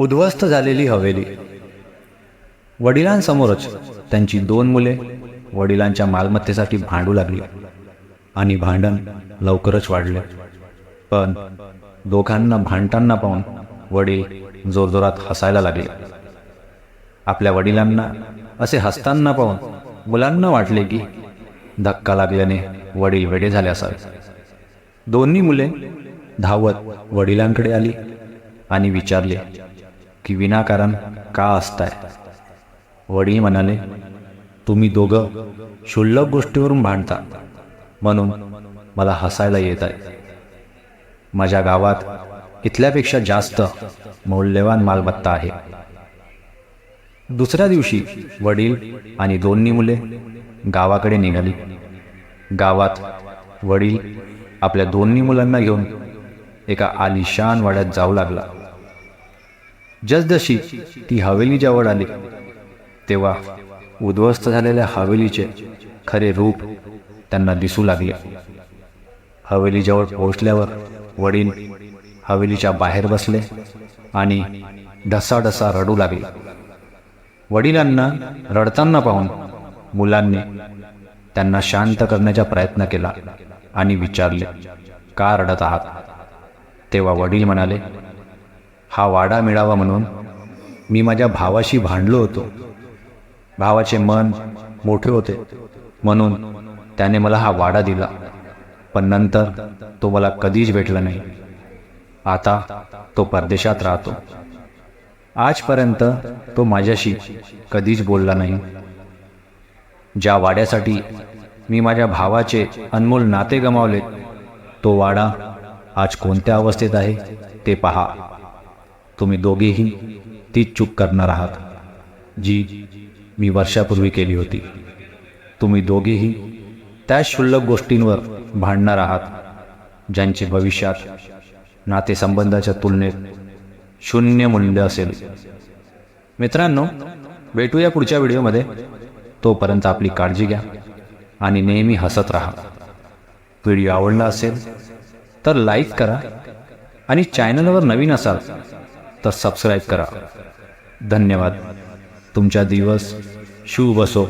उद्ध्वस्त झालेली हवेली. वडिलांसमोरच त्यांची दोन मुले वडिलांच्या मालमत्तेसाठी भांडू लागली. आणि भांडण लवकरच वाढले. पण दोघांना भांडताना पाहून वडील जोरजोरात हसायला लागले. आपल्या वडिलांना असे हसताना पाहून मुलांना वाटले की धक्का लागल्याने वडील वेडे झाले असावे. दोन्ही मुले धावत वडिलांकडे आली आणि विचारले की विनाकारण का असताय? वडील म्हणाले तुम्ही दोघं क्षुल्लक गोष्टीवरून भांडता. म्हणून मला हसायला येत आहे माझ्या गावात इथल्यापेक्षा जास्त मौल्यवान मालमत्ता आहे. दुसऱ्या दिवशी वडील आणि दोन्ही मुले गावाकडे निघाली. गावात वडील आपल्या दोन्ही मुलांना घेऊन एका आलिशान वाड्यात जाऊ लागला. जसजशी ती हवेली जवळ आली तेव्हा उद्ध्वस्त झालेल्या हवेलीचे खरे रूप त्यांना दिसू लागले. हवेलीजवळ पोहोचल्यावर वडील हवेलीच्या बाहेर बसले आणि ढसाढसा रडू लागले. वडिलांना रडताना पाहून मुलांनी त्यांना शांत करण्याचा प्रयत्न केला आणि विचारले का रडत आहात? तेव्हा वडील म्हणाले हा वाडा मिळावा म्हणून मी माझ्या भावाशी भांडलो होतो. भावाचे मन मोठे होते. म्हणून त्याने मला हा वाडा दिला. पण नंतर तो मला कधीच भेटला नाही. आता तो परदेशात राहतो. आजपर्यंत तो माझ्याशी कधीच बोलला नाही. ज्या वाड्यासाठी मी माझ्या भावाचे अनमोल नाते गमावले तो वाडा आज कोणत्या अवस्थेत आहे ते पहा. तुम्ही दोघेही तीच चूक करणार आहात जी मी वर्षापूर्वी केली होती. तुम्ही दोघेही त्या क्षुल्लक गोष्टींवर भांडणार आहात ज्यांचे भविष्यात नातेसंबंधाच्या तुलनेत शून्य मूल्य असेल. मित्रांनो भेटूया पुढच्या व्हिडिओमध्ये. तोपर्यंत आपली काळजी घ्या आणि नेहमी हसत राहा. व्हिडिओ आवडला असेल तर लाईक करा आणि चॅनलवर नवीन असाल तर सबस्क्राईब करा. धन्यवाद. तुमचा दिवस शुभ असो.